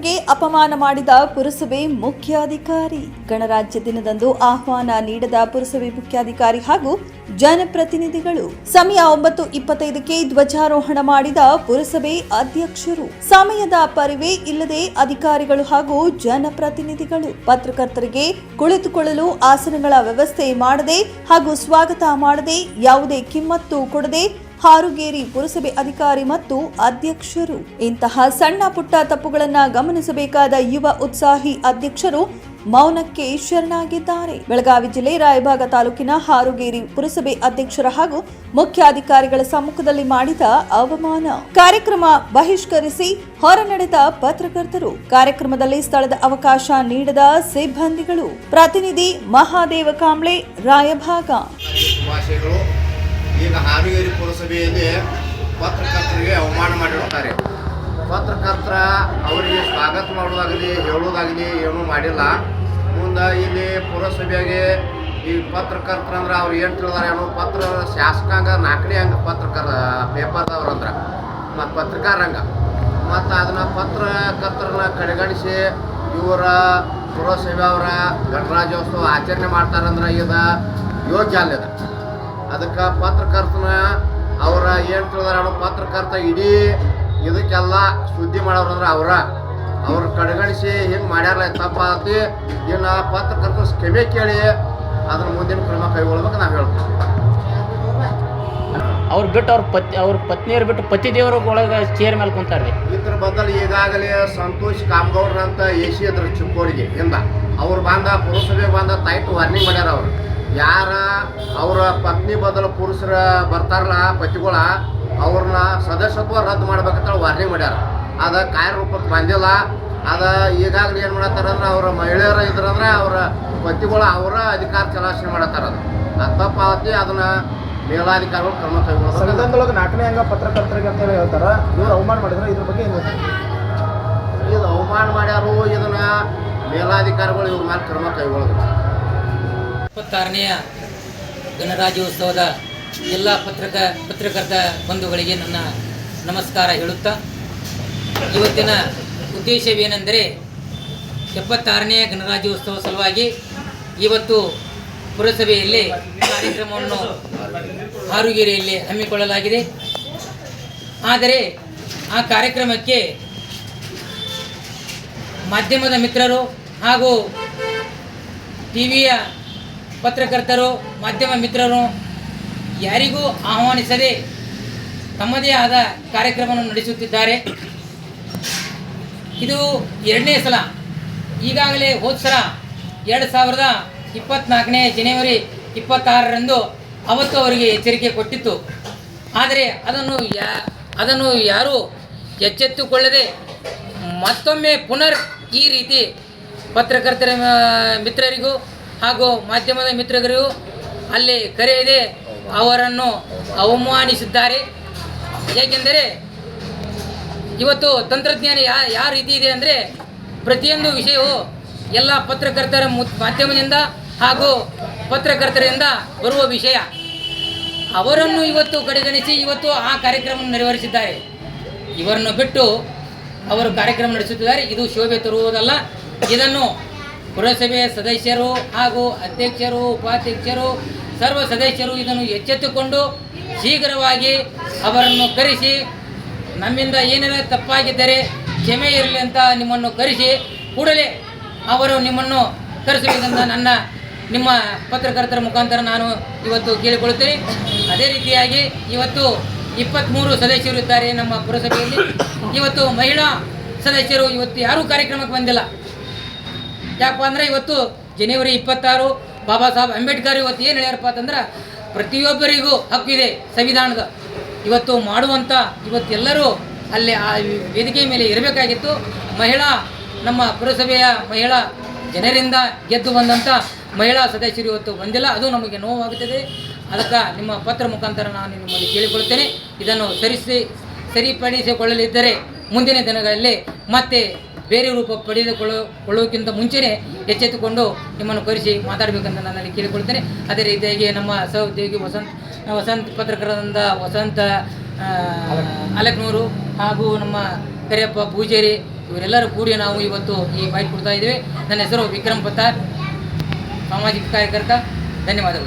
ಪತ್ರಕರ್ತರಿಗೆ ಅಪಮಾನ ಮಾಡಿದ ಪುರಸಭೆ ಮುಖ್ಯಾಧಿಕಾರಿ. ಗಣರಾಜ್ಯ ದಿನದಂದು ಆಹ್ವಾನ ನೀಡದ ಪುರಸಭೆ ಮುಖ್ಯಾಧಿಕಾರಿ ಹಾಗೂ ಜನಪ್ರತಿನಿಧಿಗಳು ಸಮಯ ಒಂಬತ್ತು ಇಪ್ಪತ್ತೈದಕ್ಕೆ ಧ್ವಜಾರೋಹಣ ಮಾಡಿದ ಪುರಸಭೆ ಅಧ್ಯಕ್ಷರು. ಸಮಯದ ಪರಿವೇ ಇಲ್ಲದೆ ಅಧಿಕಾರಿಗಳು ಹಾಗೂ ಜನಪ್ರತಿನಿಧಿಗಳು ಪತ್ರಕರ್ತರಿಗೆ ಕುಳಿತುಕೊಳ್ಳಲು ಆಸನಗಳ ವ್ಯವಸ್ಥೆ ಮಾಡದೆ ಹಾಗೂ ಸ್ವಾಗತ ಮಾಡದೆ ಯಾವುದೇ ಕಿಮ್ಮತ್ತು ಕೊಡದೆ ಹಾರುಗೇರಿ ಪುರಸಭೆ ಅಧಿಕಾರಿ ಮತ್ತು ಅಧ್ಯಕ್ಷರು. ಇಂತಹ ಸಣ್ಣ ಪುಟ್ಟ ತಪ್ಪುಗಳನ್ನ ಗಮನಿಸಬೇಕಾದ ಯುವ ಉತ್ಸಾಹಿ ಅಧ್ಯಕ್ಷರು ಮೌನಕ್ಕೆ ಶರಣಾಗಿದ್ದಾರೆ. ಬೆಳಗಾವಿ ಜಿಲ್ಲೆ ರಾಯಭಾಗ ತಾಲೂಕಿನ ಹಾರುಗೇರಿ ಪುರಸಭೆ ಅಧ್ಯಕ್ಷರ ಹಾಗೂ ಮುಖ್ಯಾಧಿಕಾರಿಗಳ ಸಮ್ಮುಖದಲ್ಲಿ ಮಾಡಿದ ಅವಮಾನ. ಕಾರ್ಯಕ್ರಮ ಬಹಿಷ್ಕರಿಸಿ ಹೊರ ನಡೆದ ಪತ್ರಕರ್ತರು. ಕಾರ್ಯಕ್ರಮದಲ್ಲಿ ಸ್ಥಳದ ಅವಕಾಶ ನೀಡದ ಸಿಬ್ಬಂದಿಗಳು. ಪ್ರತಿನಿಧಿ ಮಹಾದೇವ ಕಾಂಬ್ಳೆ, ರಾಯಭಾಗ. ಈಗ ಹಾವೇರಿ ಪುರಸಭೆಯಲ್ಲಿ ಪತ್ರಕರ್ತರಿಗೆ ಅವಮಾನ ಮಾಡಿರುತ್ತಾರೆ. ಪತ್ರಕರ್ತರ ಅವರಿಗೆ ಸ್ವಾಗತ ಮಾಡೋದಾಗಲಿ ಹೇಳೋದಾಗಲಿ ಏನೂ ಮಾಡಿಲ್ಲ. ಮುಂದೆ ಇಲ್ಲಿ ಪುರಸಭೆಗೆ ಈ ಪತ್ರಕರ್ತರು ಅಂದ್ರೆ ಅವ್ರು ಏನು ತಿಳಿದಾರೆ ಏನೋ ಪತ್ರ ಶಾಸಕಾಂಗ ನಾಲ್ಕನೇ ಹಂಗ ಪತ್ರಕರ್, ಪೇಪರ್ದವ್ರು ಅಂದ್ರೆ ಮತ್ತು ಪತ್ರಿಕಾರಂಗ. ಮತ್ತು ಅದನ್ನು ಪತ್ರಕರ್ತರನ್ನ ಕಡೆಗಣಿಸಿ ಇವರ ಪುರಸಭೆ ಅವರ ಗಣರಾಜ್ಯೋತ್ಸವ ಆಚರಣೆ ಮಾಡ್ತಾರಂದ್ರೆ ಇದು ಯೋಗ್ಯ ಅಲ್ಲ ಇದು. ಅದಕ್ಕೆ ಪತ್ರಕರ್ತನ ಅವರ ಏನು ತಿಳಿದಾರ ಅನ್ನೋ ಪತ್ರಕರ್ತ ಇಡೀ ಇದಕ್ಕೆಲ್ಲ ಸುದ್ದಿ ಮಾಡೋರು ಅಂದ್ರೆ ಅವರ. ಅವ್ರ ಕಡೆಗಣಿಸಿ ಹಿಂಗೆ ಮಾಡ್ಯಾರಲ್ಲ ಇದು ತಪ್ಪಾಗತಿ ಇನ್ನು ಪತ್ರಕರ್ತ ಕ್ಷಮೆ ಕೇಳಿ ಅದ್ರ ಮುಂದಿನ ಕ್ರಮ ಕೈಗೊಳ್ಬೇಕು ನಾವು ಹೇಳ್ತೀವಿ. ಅವ್ರು ಬಿಟ್ಟು ಅವ್ರ ಪತಿ ಅವ್ರ ಪತ್ನಿಯರು ಬಿಟ್ಟು ಪತಿ ದೇವರ ಒಳಗೆ ಚೇರ್ ಮೇಲೆ ಕುಂತಾರ್ರಿ ಇದ್ರ ಬದಲು ಈಗಾಗಲೇ ಸಂತೋಷ್ ಕಾಮಗೌಡ್ರ ಅಂತ ಸಿ ಅದ್ರ ಚಿಕ್ಕೋರಿಗೆ ಇಂದ ಅವ್ರು ಬಂದ ಪುರಸಭೆ ಬಂದ ತಾಯಿಟ್ಟು ವಾರ್ನಿಂಗ್ ಮಾಡ್ಯಾರ ಅವ್ರು. ಯಾರ ಅವರ ಪತ್ನಿ ಬದಲು ಪುರುಷರ ಬರ್ತಾರಲ್ಲ ಪತಿಗಳ ಅವ್ರನ್ನ ಸದಸ್ಯತ್ವ ರದ್ದು ಮಾಡ್ಬೇಕಂತ ವಾರ್ನಿಂಗ್ ಮಾಡ್ಯಾರ. ಅದ ಕಾರ್ಯರೂಪಕ್ಕೆ ಬಂದಿಲ್ಲ. ಅದ ಈಗಾಗಲೇ ಏನು ಮಾಡತ್ತಾರಂದ್ರೆ ಅವರ ಮಹಿಳೆಯರ ಇದ್ರಂದ್ರೆ ಅವರ ಪತಿಗಳ ಅವರ ಅಧಿಕಾರ ಚಲಾವಣೆ ಮಾಡತ್ತಾರ ಅದು. ತಪ್ಪಾತಿ ಅದನ್ನ ಮೇಲಾಧಿಕಾರಿಗಳು ಕ್ರಮ ಕೈಗೊಳ್ಬೇಕು ಸಂವಿಧಾನದೊಳಗೆ ನಾಲ್ಕನೇ ಅಂಗ ಪತ್ರಕರ್ತರಿಗೆ ಅಂತ ಹೇಳಿ ಹೇಳ್ತಾರ. ಇವ್ರು ಅವಮಾನ ಮಾಡಿದ್ರೆ ಇದ್ರ ಬಗ್ಗೆ ಏನು ಇದು ಅವಮಾನ ಮಾಡ್ಯಾರು ಇದನ್ನ ಮೇಲಾಧಿಕಾರಿಗಳು ಇವ್ರ ಮೇಲೆ ಕ್ರಮ ಕೈಗೊಳ್ಳಬೇಕು ಇಪ್ಪತ್ತಾರನೆಯ ಗಣರಾಜ್ಯೋತ್ಸವದ ಎಲ್ಲ ಪತ್ರಕ ಪತ್ರಕರ್ತ ಬಂಧುಗಳಿಗೆ ನನ್ನ ನಮಸ್ಕಾರ ಹೇಳುತ್ತಾ, ಇವತ್ತಿನ ಉದ್ದೇಶವೇನೆಂದರೆ ಎಪ್ಪತ್ತಾರನೆಯ ಗಣರಾಜ್ಯೋತ್ಸವ ಸಲುವಾಗಿ ಇವತ್ತು ಪುರಸಭೆಯಲ್ಲಿ ಕಾರ್ಯಕ್ರಮವನ್ನು ಆರುಗೆರೆಯಲ್ಲಿ ಹಮ್ಮಿಕೊಳ್ಳಲಾಗಿದೆ. ಆದರೆ ಆ ಕಾರ್ಯಕ್ರಮಕ್ಕೆ ಮಾಧ್ಯಮದ ಮಿತ್ರರು ಹಾಗೂ ಟಿ ವಿಯ ಪತ್ರಕರ್ತರು, ಮಾಧ್ಯಮ ಮಿತ್ರರು ಯಾರಿಗೂ ಆಹ್ವಾನಿಸದೆ ತಮ್ಮದೇ ಆದ ಕಾರ್ಯಕ್ರಮವನ್ನು ನಡೆಸುತ್ತಿದ್ದಾರೆ. ಇದು ಎರಡನೇ ಸಲ. ಈಗಾಗಲೇ ಹೋದ ಸಲ ಎರಡು ಸಾವಿರದ ಇಪ್ಪತ್ತ್ನಾಲ್ಕನೇ ಜನವರಿ ಇಪ್ಪತ್ತಾರರಂದು ಅವತ್ತು ಅವರಿಗೆ ಎಚ್ಚರಿಕೆ ಕೊಟ್ಟಿತ್ತು. ಆದರೆ ಅದನ್ನು ಯಾ, ಅದನ್ನು ಯಾರೂ ಎಚ್ಚೆತ್ತುಕೊಳ್ಳದೆ ಮತ್ತೊಮ್ಮೆ ಪುನರ್ ಈ ರೀತಿ ಪತ್ರಕರ್ತರ ಮಿತ್ರರಿಗೂ ಹಾಗೂ ಮಾಧ್ಯಮದ ಮಿತ್ರರಿಗೂ ಅಲ್ಲಿ ಕರೆಯದೆ ಅವರನ್ನು ಅವಮಾನಿಸಿದ್ದಾರೆ. ಏಕೆಂದರೆ ಇವತ್ತು ತಂತ್ರಜ್ಞಾನ ಯಾ, ಯಾವ ರೀತಿ ಇದೆ ಅಂದರೆ ಪ್ರತಿಯೊಂದು ವಿಷಯವು ಎಲ್ಲ ಪತ್ರಕರ್ತರ ಮಾಧ್ಯಮದಿಂದ ಹಾಗೂ ಪತ್ರಕರ್ತರಿಂದ ಬರುವ ವಿಷಯ. ಅವರನ್ನು ಇವತ್ತು ಕಡೆಗಣಿಸಿ ಇವತ್ತು ಆ ಕಾರ್ಯಕ್ರಮವನ್ನು ನೆರವೇರಿಸಿದ್ದಾರೆ. ಇವರನ್ನು ಬಿಟ್ಟು ಅವರು ಕಾರ್ಯಕ್ರಮ ನಡೆಸುತ್ತಿದ್ದಾರೆ. ಇದು ಶೋಭೆ ತರುವುದಲ್ಲ. ಇದನ್ನು ಪುರಸಭೆಯ ಸದಸ್ಯರು ಹಾಗೂ ಅಧ್ಯಕ್ಷರು, ಉಪಾಧ್ಯಕ್ಷರು, ಸರ್ವ ಸದಸ್ಯರು ಇದನ್ನು ಎಚ್ಚೆತ್ತುಕೊಂಡು ಶೀಘ್ರವಾಗಿ ಅವರನ್ನು ಕರೆಸಿ, ನಮ್ಮಿಂದ ಏನೆಲ್ಲ ತಪ್ಪಾಗಿದ್ದರೆ ಕ್ಷಮೆ ಇರಲಿ ಅಂತ ನಿಮ್ಮನ್ನು ಕರೆಸಿ, ಕೂಡಲೇ ಅವರು ನಿಮ್ಮನ್ನು ಕರೆಸಬೇಕಂತ ನನ್ನ, ನಿಮ್ಮ ಪತ್ರಕರ್ತರ ಮುಖಾಂತರ ನಾನು ಇವತ್ತು ಕೇಳಿಕೊಳ್ಳುತ್ತೇನೆ. ಅದೇ ರೀತಿಯಾಗಿ ಇವತ್ತು ಇಪ್ಪತ್ತ್ಮೂರು ಸದಸ್ಯರು ಇದ್ದಾರೆ ನಮ್ಮ ಪುರಸಭೆಯಲ್ಲಿ. ಇವತ್ತು ಮಹಿಳಾ ಸದಸ್ಯರು ಇವತ್ತು ಯಾರೂ ಕಾರ್ಯಕ್ರಮಕ್ಕೆ ಬಂದಿಲ್ಲ. ಯಾಕಪ್ಪ ಅಂದ್ರೆ ಇವತ್ತು ಜನವರಿ ಇಪ್ಪತ್ತಾರು, ಬಾಬಾ ಸಾಹೇಬ್ ಅಂಬೇಡ್ಕರ್ ಇವತ್ತು ಏನು ಹೇಳ್ಯಾರಪ್ಪ ಅಂತಂದ್ರೆ ಪ್ರತಿಯೊಬ್ಬರಿಗೂ ಹಕ್ಕಿದೆ ಸಂವಿಧಾನದ. ಇವತ್ತು ಮಾಡುವಂಥ ಇವತ್ತೆಲ್ಲರೂ ಅಲ್ಲಿ ಆ ವೇದಿಕೆ ಮೇಲೆ ಇರಬೇಕಾಗಿತ್ತು. ಮಹಿಳಾ, ನಮ್ಮ ಪುರಸಭೆಯ ಮಹಿಳಾ ಜನರಿಂದ ಗೆದ್ದು ಬಂದಂಥ ಮಹಿಳಾ ಸದಸ್ಯರು ಇವತ್ತು ಬಂದಿಲ್ಲ. ಅದು ನಮಗೆ ನೋವಾಗುತ್ತದೆ. ಅದಕ್ಕೆ ನಿಮ್ಮ ಪತ್ರ ಮುಖಾಂತರ ನಾನು ನಿಮ್ಮಲ್ಲಿ ಕೇಳಿಕೊಳ್ಳುತ್ತೇನೆ ಇದನ್ನು ಸರಿಸಿ, ಸರಿಪಡಿಸಿಕೊಳ್ಳಲಿದ್ದರೆ ಮುಂದಿನ ದಿನಗಳಲ್ಲಿ ಮತ್ತೆ ಬೇರೆ ರೂಪ ಪಡೆದುಕೊಳ್ಳೋ ಮುಂಚೆನೇ ಎಚ್ಚೆತ್ತುಕೊಂಡು ನಿಮ್ಮನ್ನು ಕರೆಸಿ ಮಾತಾಡಬೇಕಂತ ನನ್ನಲ್ಲಿ ಕೇಳಿಕೊಳ್ತೇನೆ ಅದೇ ರೀತಿಯಾಗಿ ನಮ್ಮ ಸಹೋದ್ಯೋಗಿ ವಸಂತ್ ವಸಂತ್ ಪತ್ರಕರ್ತರಿಂದ ವಸಂತ ಅಲಕ್ನೂರು ಹಾಗೂ ನಮ್ಮ ಕರಿಯಪ್ಪ ಪೂಜಾರಿ ಇವರೆಲ್ಲರೂ ಕೂಡಿ ನಾವು ಇವತ್ತು ಈ ಬೈಕ್ ಕೊಡ್ತಾ ಇದ್ದೇವೆ. ನನ್ನ ಹೆಸರು ವಿಕ್ರಮ್ ಪತ್ತಾರ್, ಸಾಮಾಜಿಕ ಕಾರ್ಯಕರ್ತ. ಧನ್ಯವಾದಗಳು.